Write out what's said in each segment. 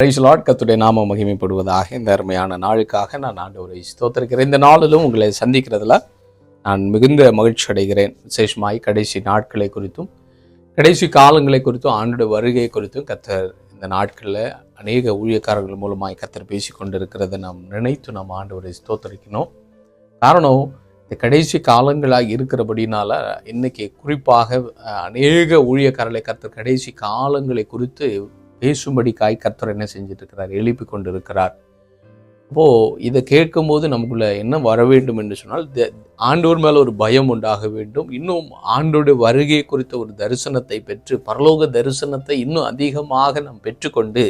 Price Lord கத்துடைய நாம மகிமைப்படுவதாக இந்த அருமையான நாளுக்காக நான் ஆண்டவரை ஸ்தோத்திருக்கிறேன். இந்த நாளிலும் உங்களை சந்திக்கிறதுல நான் மிகுந்த மகிழ்ச்சி அடைகிறேன். விசேஷமாய் கடைசி நாட்களை குறித்தும் கடைசி காலங்களை குறித்தும் ஆண்டுடைய வருகை குறித்தும் கத்தர் இந்த நாட்களில் அநேக ஊழியக்காரர்கள் மூலமாய் கத்தர் பேசி கொண்டிருக்கிறத நாம் நினைத்து நாம் ஆண்டவரை ஸ்தோத்தரிக்கணும் காரணம் இந்த கடைசி காலங்களாக இருக்கிறபடினால இன்னைக்கு குறிப்பாக அநேக ஊழியக்காரர்களை கத்தர் கடைசி காலங்களை குறித்து பேசும்படிக்காய் கர்த்தர் என்ன செஞ்சிட்ருக்கிறார் எழுப்பி கொண்டு இருக்கிறார் அப்போது இதை கேட்கும்போது நமக்குள்ள என்ன வர வேண்டும் என்று சொன்னால் ஆண்டோர் மேலே ஒரு பயம் உண்டாக வேண்டும். இன்னும் ஆண்டோடைய வருகை குறித்த ஒரு தரிசனத்தை பெற்று பரலோக தரிசனத்தை இன்னும் அதிகமாக நாம் பெற்றுக்கொண்டு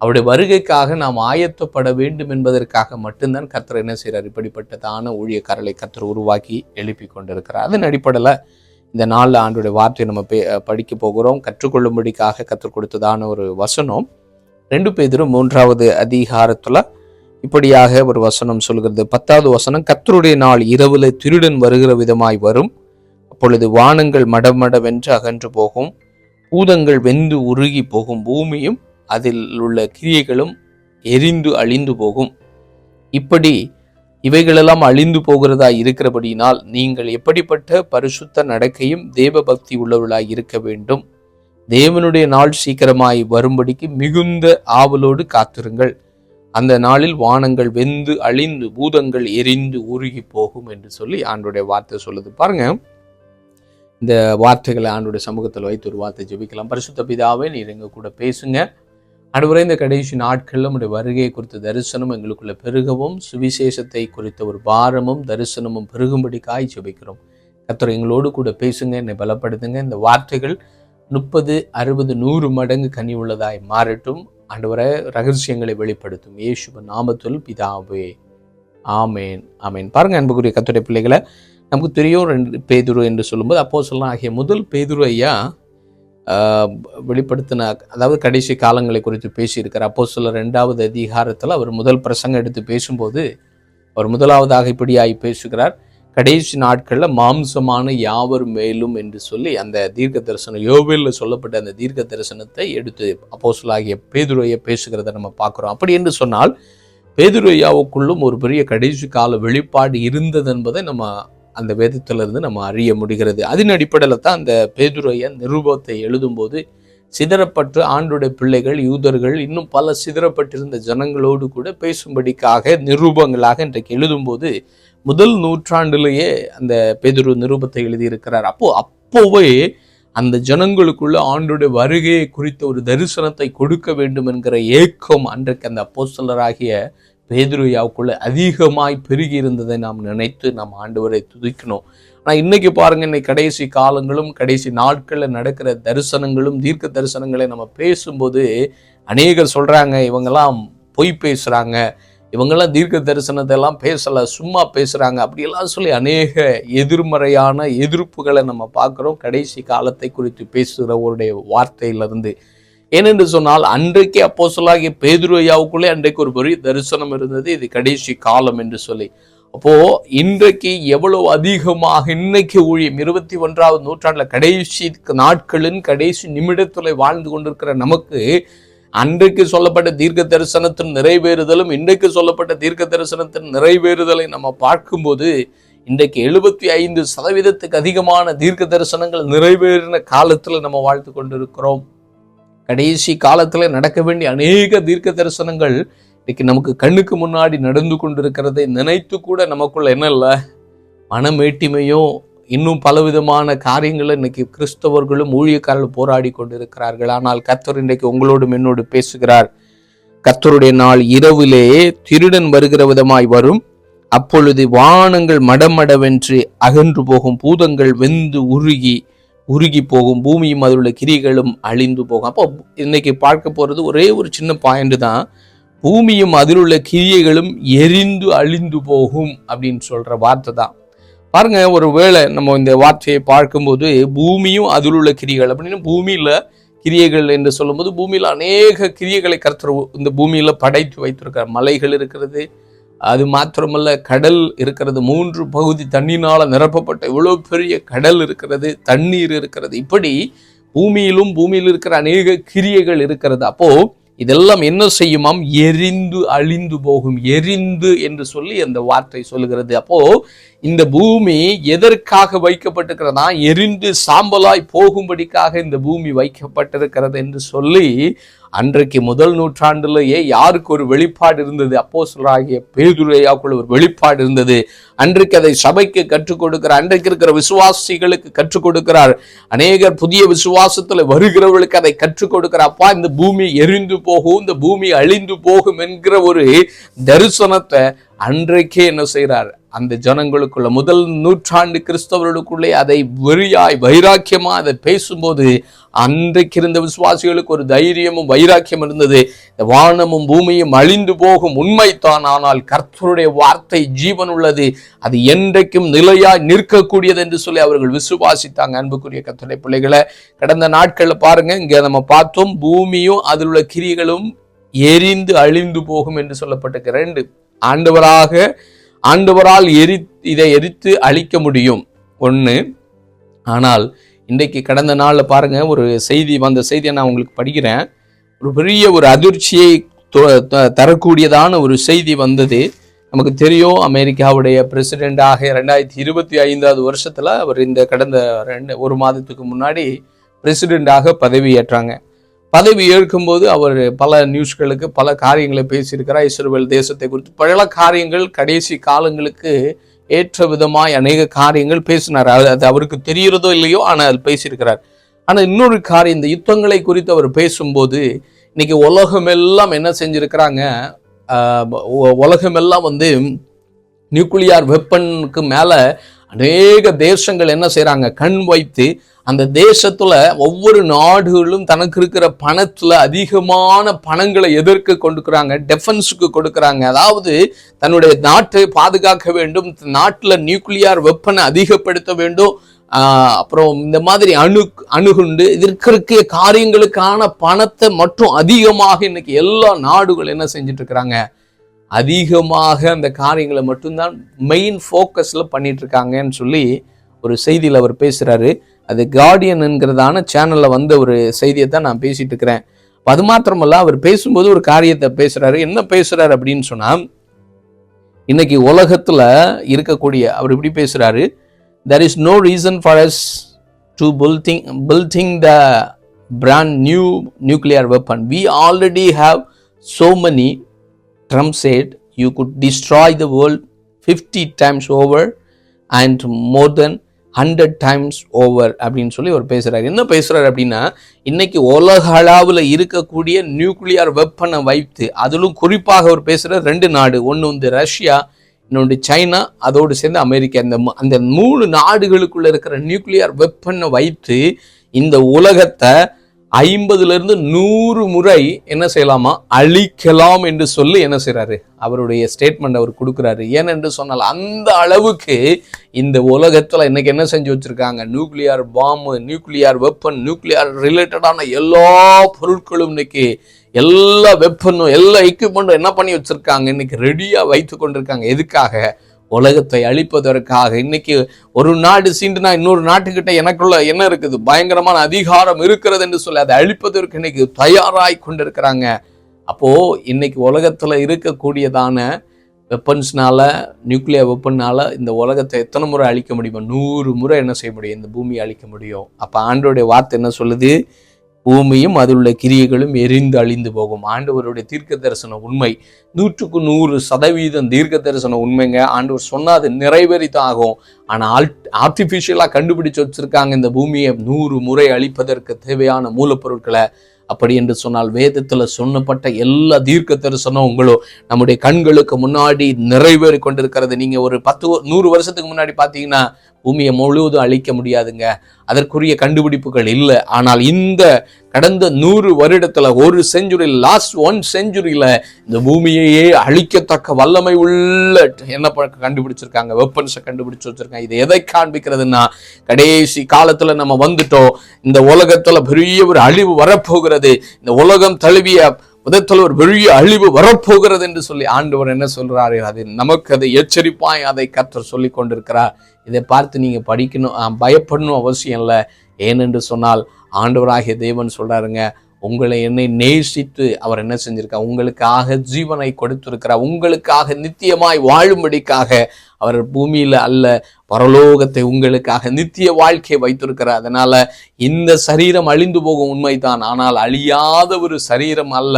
அவருடைய வருகைக்காக நாம் ஆயத்தப்பட வேண்டும் என்பதற்காக மட்டும்தான் கர்த்தர் என்ன செய்கிறார் இப்படிப்பட்டதான ஊழியக்காரர்களை கர்த்தர் உருவாக்கி எழுப்பி கொண்டிருக்கிறார் அதன் அடிப்படையில் இந்த நாளில் ஆண்டுடைய வார்த்தையை நம்ம படிக்க போகிறோம். கற்றுக்கொள்ளும்படிக்காக கற்றுக் கொடுத்ததான ஒரு வசனம். ரெண்டு பேரும் மூன்றாவது அதிகாரத்தில் இப்படியாக ஒரு வசனம் சொல்கிறது. பத்தாவது வசனம் கத்தருடைய நாள் இரவில் திருடன் வருகிற விதமாய் வரும். அப்பொழுது வானங்கள் மடமடவென்று அகன்று போகும். பூதங்கள் வெந்து உருகி போகும். பூமியும் அதில் உள்ள கிரியைகளும் எரிந்து அழிந்து போகும். இப்படி இவைகளெல்லாம் அழிந்து போகிறதா இருக்கிறபடியினால் நீங்கள் எப்படிப்பட்ட பரிசுத்த நடக்கையும் தேவ பக்தி உள்ளவர்களாய் இருக்க வேண்டும். தேவனுடைய நாள் சீக்கிரமாய் வரும்படிக்கு மிகுந்த ஆவலோடு காத்திருங்கள். அந்த நாளில் வானங்கள் வெந்து அழிந்து பூதங்கள் எரிந்து உருகி போகும் என்று சொல்லி ஆண்டுடைய வார்த்தை சொல்லுது. பாருங்க. இந்த வார்த்தைகளை ஆண்டுடைய சமூகத்தில் வைத்து ஒரு வார்த்தை ஜெபிக்கலாம். பரிசுத்த பிதாவே நீர் எங்க கூட பேசுங்க. அடுவரை இந்த கடைசி நாட்களில் நம்முடைய வருகை குறித்த தரிசனம் எங்களுக்குள்ள பெருகவும் சுவிசேஷத்தை குறித்த ஒரு பாரமும் தரிசனமும் பெருகும்படிக்காய் ஜெபிக்கிறோம் கர்த்தர் எங்களோடு கூட பேசுங்க என்னை பலப்படுத்துங்க. இந்த வார்த்தைகள் முப்பது அறுபது நூறு மடங்கு கனி உள்ளதாய் மாறட்டும். ஆண்டவரை ரகசியங்களை வெளிப்படுத்தும். இயேசுவ நாமத்துல் பிதாவே. ஆமேன் ஆமேன். பாருங்க அன்புக்குரிய கத்துடைய பிள்ளைகளை நமக்கு தெரியும் ரெண்டு பேதுரு என்று சொல்லும்போது அப்போ ஆகிய முதல் பேதுரு ஐயா வெளிப்படுத்தின அதாவது கடைசி காலங்களை குறித்து பேசியிருக்கார் அப்போ சில ரெண்டாவது அதிகாரத்தில் அவர் முதல் பிரசங்கம் எடுத்து பேசும்போது அவர் முதலாவதாக இப்படியாகி பேசுகிறார். கடைசி நாட்களில் மாம்சமான யாவர் மேலும் என்று சொல்லி அந்த தீர்க்க தரிசனம் யோவேலில் சொல்லப்பட்ட அந்த தீர்க்க தரிசனத்தை எடுத்து அப்போஸ்தலனாகிய பேதுரையை பேசுகிறத நம்ம பார்க்குறோம். அப்படி என்று சொன்னால் பேதுரையாவுக்குள்ளும் ஒரு பெரிய கடைசி கால வெளிப்பாடு இருந்தது என்பதை நம்ம அந்த வேதத்திலிருந்து நம்ம அறிய முடிகிறது. அதன் அடிப்படையில் தான் அந்த பேதுரைய நிருபத்தை எழுதும்போது சிதறப்பட்டு ஆண்டுடைய பிள்ளைகள் யூதர்கள் இன்னும் பல சிதறப்பட்டிருந்த ஜனங்களோடு கூட பேசும்படிக்காக நிரூபங்களாக இன்றைக்கு எழுதும்போது முதல் நூற்றாண்டிலேயே அந்த பேதுரு நிரூபத்தை எழுதியிருக்கிறார். அப்போ அப்போவே அந்த ஜனங்களுக்குள்ள ஆண்டுடைய வருகையை குறித்த ஒரு தரிசனத்தை கொடுக்க வேண்டும் என்கிற ஏக்கம் அன்றைக்கு அந்த அப்போஸ்தலராகிய பேதுருயாவுக்குள்ள அதிகமாய் பெருகி இருந்ததை நாம் நினைத்து நாம் ஆண்டவரை துதிக்கணும். ஆனால் இன்னைக்கு பாருங்க இன்னைக்கு கடைசி காலங்களும் கடைசி நாட்களில் நடக்கிற தரிசனங்களும் தீர்க்க தரிசனங்களை நம்ம பேசும்போது அநேகர் சொல்கிறாங்க இவங்கெல்லாம் பொய் பேசுகிறாங்க இவங்கெல்லாம் தீர்க்க தரிசனத்தை எல்லாம் பேசலை சும்மா பேசுகிறாங்க அப்படியெல்லாம் சொல்லி அநேக எதிர்மறையான எதிர்ப்புகளை நம்ம பார்க்குறோம். கடைசி காலத்தை குறித்து பேசுகிறவருடைய வார்த்தையிலிருந்து. ஏனென்று சொன்னால் அன்றைக்கே அப்போ சொல்லாகிய பேதுருவையாவுக்குள்ளே அன்றைக்கு ஒரு பெரிய தரிசனம் இருந்தது. இது கடைசி காலம் என்று சொல்லி. அப்போ இன்றைக்கு எவ்வளவு அதிகமாக இன்னைக்கு ஊழியம் இருபத்தி ஒன்றாவது நூற்றாண்டுல கடைசி நாட்களின் கடைசி நிமிடத்துல வாழ்ந்து கொண்டிருக்கிற நமக்கு அன்றைக்கு சொல்லப்பட்ட தீர்க்க தரிசனத்தின் நிறைவேறுதலும் இன்றைக்கு சொல்லப்பட்ட தீர்க்க தரிசனத்தின் நிறைவேறுதலை நம்ம பார்க்கும்போது இன்றைக்கு எழுபத்தி ஐந்து சதவீதத்துக்கு அதிகமான தீர்க்க தரிசனங்கள் நிறைவேறின காலத்துல நம்ம வாழ்த்து கொண்டிருக்கிறோம். கடைசி காலத்தில் நடக்க வேண்டிய அநேக தீர்க்க தரிசனங்கள் இன்னைக்கு நமக்கு கண்ணுக்கு முன்னாடி நடந்து கொண்டிருக்கிறதை நினைத்து கூட நமக்குள்ள என்ன இல்லை? மனமேட்டிமையும் இன்னும் பலவிதமான காரியங்களை இன்னைக்கு கிறிஸ்தவர்களும் ஊழியக்காரர்கள் போராடி கொண்டிருக்கிறார்கள். ஆனால் கர்த்தர் இன்றைக்கு உங்களோடும் என்னோடு பேசுகிறார். கர்த்தருடைய நாள் இரவிலே திருடன் வருகிற விதமாய் வரும். அப்பொழுது வானங்கள் மடமடவென்று அகன்று போகும் பூதங்கள் வெந்து உருகி உருகி போகும் பூமியும் அதில் உள்ள கிரிகளும் அழிந்து போகும். அப்போ இன்னைக்கு பார்க்க போகிறது ஒரே ஒரு சின்ன பாயிண்ட் தான். பூமியும் அதில் உள்ள கிரியைகளும் எரிந்து அழிந்து போகும் அப்படின்னு சொல்கிற வார்த்தை தான். பாருங்க ஒரு வேளை நம்ம இந்த வார்த்தையை பார்க்கும்போது பூமியும் அதில் உள்ள கிரிகள் அப்படின்னு பூமியில் கிரியைகள் என்று சொல்லும்போது பூமியில் அநேக கிரியைகளை கர்த்தர் இந்த பூமியில் படைத்து வைத்திருக்கிறார். மலைகள் இருக்கிறது அது மாத்திரமல்ல கடல் இருக்கிறது மூன்று பகுதி தண்ணினால் நிரப்பப்பட்ட இவ்வளோ பெரிய கடல் இருக்கிறது தண்ணீர் இருக்கிறது. இப்படி பூமியிலும் பூமியில் இருக்கிற அநேக கிரியைகள் இருக்கிறது. அப்போ இதெல்லாம் என்ன செய்யுமாம்? எரிந்து அழிந்து போகும். எரிந்து என்று சொல்லி அந்த வார்த்தை சொல்லுகிறது. அப்போ இந்த பூமி எதற்காக வைக்கப்பட்டிருக்கிறதா எரிந்து சாம்பலாய் போகும்படிக்காக இந்த பூமி வைக்கப்பட்டிருக்கிறது என்று சொல்லி அன்றைக்கு முதல் நூற்றாண்டிலேயே யாருக்கு ஒரு வெளிப்பாடு இருந்தது? அப்போ சொல்றாகிய பேதுரையாக்குள்ள ஒரு வெளிப்பாடு இருந்தது. அன்றைக்கு அதை சபைக்கு கற்றுக் கொடுக்கிறார் அன்றைக்கு இருக்கிற விசுவாசிகளுக்கு கற்றுக் கொடுக்கிறார். அநேகர் புதிய விசுவாசத்துல வருகிறவர்களுக்கு அதை கற்றுக் கொடுக்கிறார். அப்பா இந்த பூமி எரிந்து போகும் இந்த பூமி அழிந்து போகும் என்கிற ஒரு தரிசனத்தை அன்றைக்கே என்ன செய்கிறார் அந்த ஜனங்களுக்குள்ள முதல் நூற்றாண்டு கிறிஸ்தவர்களுக்குள்ளே அதை வெறியாய் வைராக்கியமாக அதை பேசும்போது அன்றைக்கு இருந்த விசுவாசிகளுக்கு ஒரு தைரியமும் வைராக்கியம் இருந்தது. இந்த வானமும் பூமியும் அழிந்து போகும் உண்மைத்தான் ஆனால் கர்த்தருடைய வார்த்தை ஜீவன் உள்ளது. அது என்றைக்கும் நிலையாய் நிற்கக்கூடியது என்று சொல்லி அவர்கள் விசுவாசித்தாங்க. அன்புக்குரிய கர்த்தருடைய பிள்ளைகளை கடந்த நாட்களில் பாருங்க இங்கே நம்ம பார்த்தோம் பூமியும் அதில் உள்ள கிரிகளும் எரிந்து அழிந்து போகும் என்று சொல்லப்பட்டிருக்க ரெண்டு. ஆண்டவராக ஆண்டவரால் எரி இதை எரித்து அழிக்க முடியும். ஒன்று ஆனால் இன்றைக்கு கடந்த நாளில் பாருங்கள் ஒரு செய்தி வந்த செய்தியை நான் உங்களுக்கு படிக்கிறேன். ஒரு பெரிய ஒரு அதிர்ச்சியை தொ- த- தரக்கூடியதான ஒரு செய்தி வந்தது. நமக்கு தெரியும் அமெரிக்காவுடைய பிரசிடெண்டாக ரெண்டாயிரத்தி இருபத்தி ஐந்தாவது வருஷத்தில் அவர் இந்த கடந்த ரெண்டு ஒரு மாதத்துக்கு முன்னாடி பிரசிடெண்டாக பதவி ஏற்றாங்க பதவி ஏற்கும்போது அவர் பல நியூஸ்களுக்கு பல காரியங்களை பேசியிருக்கிறார். இஸ்ரோவேல் தேசத்தை குறித்து பல காரியங்கள் கடைசி காலங்களுக்கு ஏற்ற விதமாய் அநேக காரியங்கள் பேசினார். அது அவருக்கு தெரிகிறதோ இல்லையோ ஆனால் அது பேசியிருக்கிறார். ஆனால் இன்னொரு காரியம் இந்த யுத்தங்களை குறித்து அவர் பேசும்போது இன்னைக்கு உலகமெல்லாம் என்ன செஞ்சுருக்கிறாங்க? உலகமெல்லாம் வந்து நியூக்ளியார் வெப்பனுக்கு மேலே அநேக தேசங்கள் என்ன செய்கிறாங்க கண் வைத்து அந்த தேசத்துல ஒவ்வொரு நாடுகளும் தனக்கு இருக்கிற பணத்துல அதிகமான பணங்களை எதிர்க்க கொடுக்குறாங்க? டெஃபென்ஸுக்கு கொடுக்குறாங்க. அதாவது தன்னுடைய நாட்டை பாதுகாக்க வேண்டும் நாட்டில் நியூக்ளியார் வெப்பனை அதிகப்படுத்த வேண்டும். அப்புறம் இந்த மாதிரி அணு அணுகுண்டு இதற்கு காரியங்களுக்கான பணத்தை மற்றும் அதிகமாக இன்னைக்கு எல்லா நாடுகள் என்ன செஞ்சுட்டு இருக்கிறாங்க? அதிகமாக அந்த காரியங்களை மட்டும்தான் மெயின் ஃபோக்கஸில் பண்ணிட்டு இருக்காங்கன்னு சொல்லி ஒரு செய்தியில் அவர் பேசுகிறாரு அது கார்டியனுங்கிறதான சேனலில் வந்த ஒரு செய்தியை தான் நான் பேசிட்டு இருக்கிறேன். அது மாத்திரமல்ல அவர் பேசும்போது ஒரு காரியத்தை பேசுகிறாரு என்ன பேசுகிறாரு அப்படின்னு சொன்னால் இன்னைக்கு உலகத்தில் இருக்கக்கூடிய அவர் இப்படி பேசுகிறாரு there is no reason for us to building building the brand new nuclear weapon we already have so many trump said you could destroy the world 50 times over and more than hundred times over அப்படின்னு சொல்லி அவர் பேசுகிறார் என்ன பேசுகிறார் அப்படின்னா இன்னைக்கு உலக அளவில் இருக்கக்கூடிய நியூக்ளியர் வெப்பனை வைத்து அதிலும் குறிப்பாக அவர் பேசுகிற ரெண்டு நாடு ஒன்று வந்து ரஷ்யா இன்னொன்று சைனா அதோடு சேர்ந்து அமெரிக்கா. இந்த அந்த மூணு நாடுகளுக்குள்ளே இருக்கிற நியூக்ளியர் வெப்பனை வைத்து இந்த உலகத்தை ஐம்பதுலேருந்து நூறு முறை என்ன செய்யலாமா? அழிக்கலாம் என்று சொல்லி என்ன செய்கிறாரு அவருடைய ஸ்டேட்மெண்ட் அவர் கொடுக்குறாரு. ஏனென்று சொன்னால் அந்த அளவுக்கு இந்த உலகத்தில் இன்னைக்கு என்ன செஞ்சு வச்சுருக்காங்க? நியூக்ளியர் பாம்பு நியூக்ளியார் வெப்பன் நியூக்ளியர் ரிலேட்டடான எல்லா பொருட்களும் இன்னைக்கு எல்லா வெப்பனும் எல்லா எக்யூப்மெண்ட்டும் என்ன பண்ணி வச்சுருக்காங்க? இன்னைக்கு ரெடியாக வைத்து கொண்டிருக்காங்க. எதுக்காக? உலகத்தை அழிப்பதற்காக இன்னைக்கு ஒரு நாடு சீண்டுனா இன்னொரு நாட்டுக்கிட்ட எனக்குள்ள என்ன இருக்குது? பயங்கரமான அதிகாரம் இருக்கிறது என்று சொல்லி அதை அழிப்பதற்கு இன்னைக்கு தயாராய் கொண்டிருக்கிறாங்க. அப்போ இன்னைக்கு உலகத்துல இருக்கக்கூடியதான வெப்பன்ஸ்னால நியூக்ளியர் வெப்பன்னால இந்த உலகத்தை எத்தனை முறை அழிக்க முடியுமா? நூறு முறை என்ன செய்ய முடியும்? இந்த பூமியை அழிக்க முடியும். அப்போ ஆண்டோடைய வார்த்தை என்ன சொல்லுது? பூமியும் அதில் உள்ள கிரியைகளும் எரிந்து அழிந்து போகும். ஆண்டவருடைய தீர்க்க தரிசன உண்மை நூற்றுக்கு நூறு சதவீதம் தீர்க்க தரிசன உண்மைங்க. ஆண்டவர் சொன்னால் அது நிறைவேறித்தான் ஆகும் ஆனால் ஆர்டிஃபிஷியலாக கண்டுபிடிச்சு வச்சுருக்காங்க இந்த பூமியை நூறு முறை அழிப்பதற்கு தேவையான மூலப்பொருட்களை. அப்படி என்று சொன்னால் வேதத்தில் சொன்னப்பட்ட எல்லா தீர்க்க தரிசனம் உங்களோ நம்முடைய கண்களுக்கு முன்னாடி நிறைவேறி கொண்டிருக்கிறது. நீங்கள் ஒரு பத்து நூறு வருஷத்துக்கு முன்னாடி பார்த்தீங்கன்னா பூமியை முழுவதும் அழிக்க முடியாதுங்க. அதற்குரிய கண்டுபிடிப்புகள் இல்லை. ஆனால் இந்த கடந்த நூறு வருடத்தில் ஒரு செஞ்சுரியில் லாஸ்ட் ஒன் செஞ்சுரியில் இந்த பூமியையே அழிக்கத்தக்க வல்லமை உள்ள என்ன கண்டுபிடிச்சிருக்காங்க? வெப்பன்ஸை கண்டுபிடிச்சு வச்சுருக்காங்க. இது எதை காண்பிக்கிறதுன்னா கடைசி காலத்தில் நம்ம வந்துட்டோம். இந்த உலகத்தில் பெரிய ஒரு அழிவு வரப்போகிறது. இந்த உலகம் தழுவிய விதத்தில் ஒரு பெரிய அழிவு வரப்போகிறது என்று சொல்லி ஆண்டவர் என்ன சொல்கிறாரு அது நமக்கு அதை எச்சரிப்பாய் அதை கற்று சொல்லி கொண்டிருக்கிறார். இதை பார்த்து நீங்கள் படிக்கணும் பயப்படணும் அவசியம் இல்லை. ஏனென்று சொன்னால் ஆண்டவராகிய தேவன் சொல்கிறாருங்க உங்களை என்னை நேசித்து அவர் என்ன செஞ்சிருக்கார் உங்களுக்காக ஜீவனை கொடுத்திருக்கிறார். உங்களுக்காக நித்தியமாய் வாழும்படிக்காக அவர் பூமியில் அல்ல பரலோகத்தை உங்களுக்காக நித்திய வாழ்க்கையை வைத்திருக்கிறார். அதனால இந்த சரீரம் அழிந்து போகும் உண்மைதான். ஆனால் அழியாத ஒரு சரீரம் அல்ல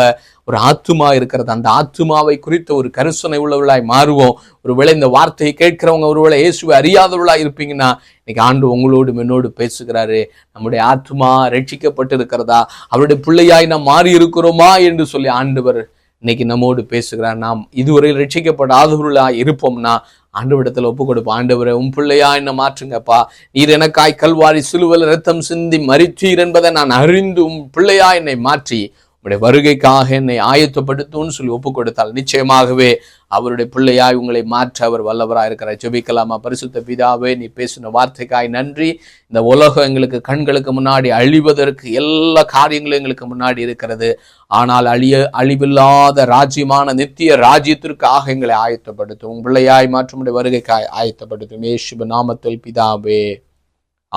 ஒரு ஆத்துமா இருக்கிறது. அந்த ஆத்துமாவை குறித்த ஒரு கருசனை உள்ளவர்களாய் மாறுவோம். ஒருவேளை இந்த வார்த்தையை கேட்கிறவங்க ஒருவேளை இயேசுவை அறியாதவர்களாக இருப்பீங்கன்னா இன்னைக்கு ஆண்டு உங்களோடு என்னோடு பேசுகிறாரு நம்முடைய ஆத்துமா ரட்சிக்கப்பட்டு இருக்கிறதா அவருடைய பிள்ளையாய் நாம் மாறி இருக்கிறோமா என்று சொல்லி ஆண்டவர் இன்னைக்கு நம்மோடு பேசுகிறார். நாம் இதுவரை ரட்சிக்கப்படாதவர்களாக இருப்போம்னா ஆண்டவரிடத்தில் ஒப்பு கொடுப்போம் ஆண்டவரை உன் பிள்ளையா என்ன மாற்றுங்கப்பா. நீர் எனக்காய் கல்வாரி சிலுவல் ரத்தம் சிந்தி மறிச்சீர் என்பதை நான் அறிந்து உன் பிள்ளையா என்னை மாற்றி உடைய வருகைக்காக என்னை ஆயத்தப்படுத்தும்னு சொல்லி ஒப்பு கொடுத்தால் நிச்சயமாகவே அவருடைய பிள்ளையாய் உங்களை மாற்ற அவர் வல்லவராக இருக்கிறார். ஜெபிக்கலாமா? பரிசுத்த பிதாவே நீ பேசின வார்த்தைக்காய் நன்றி. இந்த உலகம் எங்களுக்கு கண்களுக்கு முன்னாடி அழிவதற்கு எல்லா காரியங்களும் எங்களுக்கு முன்னாடி இருக்கிறது. ஆனால் அழிய அழிவில்லாத ராஜ்யமான நித்திய ராஜ்யத்திற்காக எங்களை ஆயத்தப்படுத்தும். உன் பிள்ளையாய் மாற்றும் உடைய வருகைக்காய் ஆயத்தப்படுத்தும். ஏசுப நாமத்தில் பிதாவே.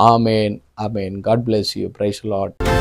ஆமேன் ஆமேன். God bless you praise Lord